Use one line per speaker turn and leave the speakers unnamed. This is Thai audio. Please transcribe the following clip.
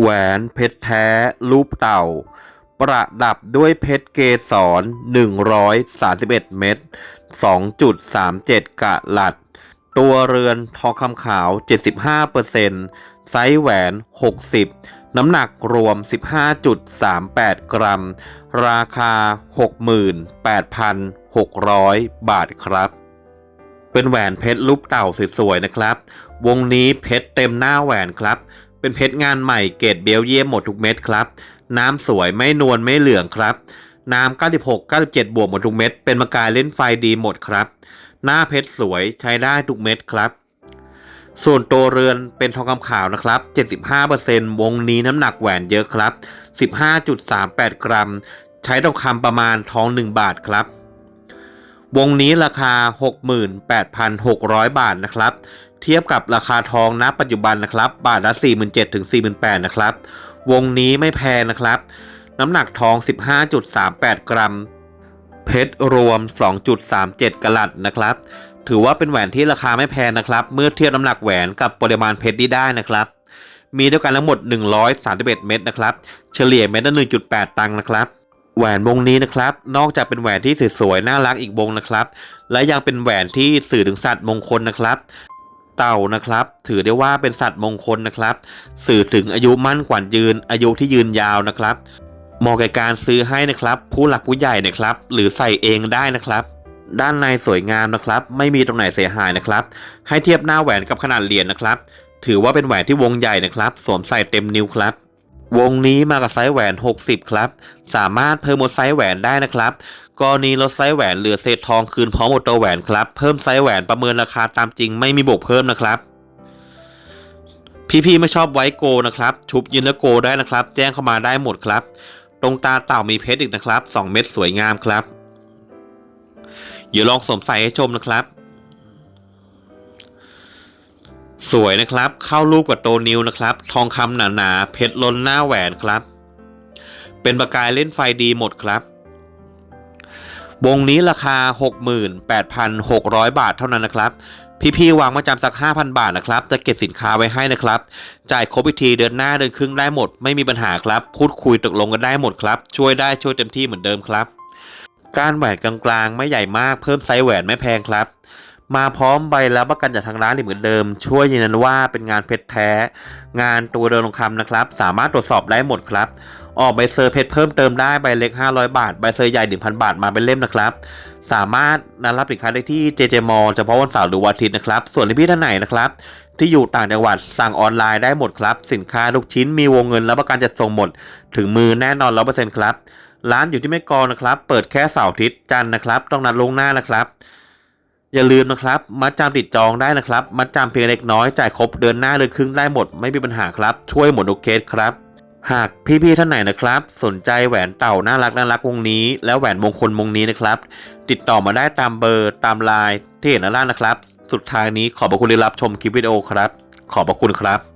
แหวนเพชรแท้ รูปเต่า ประดับด้วยเพชรเกสร 131 เม็ด 2.37 กะลัด ตัวเรือนทองคำขาว 75%ไซส์แหวน 60 น้ำหนักรวม 15.38 กรัม ราคา 68,600 บาทครับเป็นแหวนเพชรรูปเต่าสวยๆนะครับ วงนี้เพชรเต็มหน้าแหวนครับ เป็นเพชรงานใหม่เกรดเบลเยียมหมดทุกเม็ดครับ น้ำสวยไม่นวลไม่เหลืองครับ น้ำ96 97 บวกหมดทุกเม็ด เป็นมากายเล่นไฟดีหมดครับ หน้าเพชรสวยใช้ได้ทุกเม็ดครับ ส่วนตัวเรือนเป็นทองคำขาวนะครับ 75%วงนี้น้ำหนักแหวนเยอะครับ 15.38 กรัม ใช้ทองคำประมาณทอง 1 บาทครับวงนี้ราคา 68,600 บาทนะครับ เทียบกับราคาทองณปัจจุบันนะครับ บาทละ 47,000ถึง48,000นะครับ วงนี้ไม่แพงนะครับ น้ำหนักทอง 15.38 กรัม เพชรรวม 2.37กะลัดนะครับ ถือว่าเป็นแหวนที่ราคาไม่แพงนะครับ เมื่อเทียบน้ำหนักแหวนกับปริมาณเพชรที่ได้นะครับ มีด้วยกันทั้งหมด 131 เม็ดนะครับ เฉลี่ยเม็ดละ 1.8 ตังค์นะครับแหวนวงนี้นะครับ นอกจากเป็นแหวนที่สวยๆน่ารักอีกวงนะครับ และยังเป็นแหวนที่สื่อถึงสัตว์มงคลนะครับ เต่านะครับ ถือได้ว่าเป็นสัตว์มงคลนะครับ สื่อถึงอายุมั่นขวัญยืน อายุที่ยืนยาวนะครับเหมาะแก่การซื้อให้นะครับ ผู้หลักผู้ใหญ่นะครับ หรือใส่เองได้นะครับ ด้านในสวยงามนะครับ ไม่มีตรงไหนเสียหายนะครับ ให้เทียบหน้าแหวนกับขนาดเหรียญนะครับ ถือว่าเป็นแหวนที่วงใหญ่นะครับ สวมใส่เต็มนิ้วครับ วงนี้มากับไซส์แหวน 60 ครับ สามารถเพิ่มลดไซส์แหวนได้นะครับ กรณีลดไซส์แหวนเหลือเศษทองคืนพร้อมหมดตัวแหวนครับ เพิ่มไซส์แหวนประเมินราคาตามจริงไม่มีบวกเพิ่มนะครับ พี่ๆไม่ชอบไว้โกนะครับ ชุบยืนแล้วโกได้นะครับ แจ้งเข้ามาได้หมดครับ ตรงตาเต่ามีเพชรอีกนะครับ 2 เม็ดสวยงามครับ เดี๋ยวลองสวมใส่ให้ชมนะครับ สวยนะครับ เข้ารูปกับโตวนิ้วนะครับ ทองคำหนาๆเพชรล้นหน้าแหวนครับ เป็นประกายเล่นไฟดีหมดครับ วงนี้ราคา 68,600 บาทเท่านั้นนะครับ พี่ๆวางมาจำสัก 5,000 บาทนะครับ จะเก็บสินค้าไว้ให้นะครับ จ่ายครบพิธีเดือนหน้าเดือนครึ่งได้หมด ไม่มีปัญหาครับ พูดคุยตกลงกันได้หมดครับ ช่วยได้ช่วยเต็มที่เหมือนเดิมครับ การแหวนกลางๆ ไม่ใหญ่มากเพิ่มไซส์แหวนไม่แพงครับมาพร้อมใบรับประกันจากทางร้านเหมือนเดิม ช่วยยืนยันว่าเป็นงานเพชรแท้ งานตัวเดินทองคำนะครับ สามารถตรวจสอบได้หมดครับ ออกใบเซอร์เพชรเพิ่มเติมได้ใบเล็ก 500 บาท ใบเซอร์ใหญ่ 1,000 บาทมาเป็นเล่มนะครับ สามารถนัดรับสินค้าได้ที่ JJ m a l l เฉพาะวันเสาร์หรือวันอาทิตย์นะครับ ส่วนพี่ท่านไหนนะครับ ที่อยู่ต่างจังหวัดสั่งออนไลน์ได้หมดครับ สินค้าทุกชิ้นมีวงเงินรับประกันจัดส่งหมด ถึงมือแน่นอน 100%ครับ ร้านอยู่ที่แม่กองนะครับ เปิดแค่เสาร์อาทิตย์จันทร์นะครับ ต้องนัดลงหน้านะครับอย่าลืมนะครับ มัดจำติดจองได้นะครับ มัดจำเพียงเล็กน้อย จ่ายครบเดือนหน้าเดือนครึ่งได้หมด ไม่มีปัญหาครับ ช่วยหมดทุกเคครับ หากพี่ๆท่านไหนนะครับ สนใจแหวนเต่าน่ารักน่ารักวงนี้ และแหวนมงคลวงนี้นะครับ ติดต่อมาได้ตามเบอร์ตามไลน์ที่เห็นด้านล่างนะครับ สุดท้ายนี้ขอบพระคุณที่รับชมคลิปวิดีโอครับ ขอบพระคุณครับ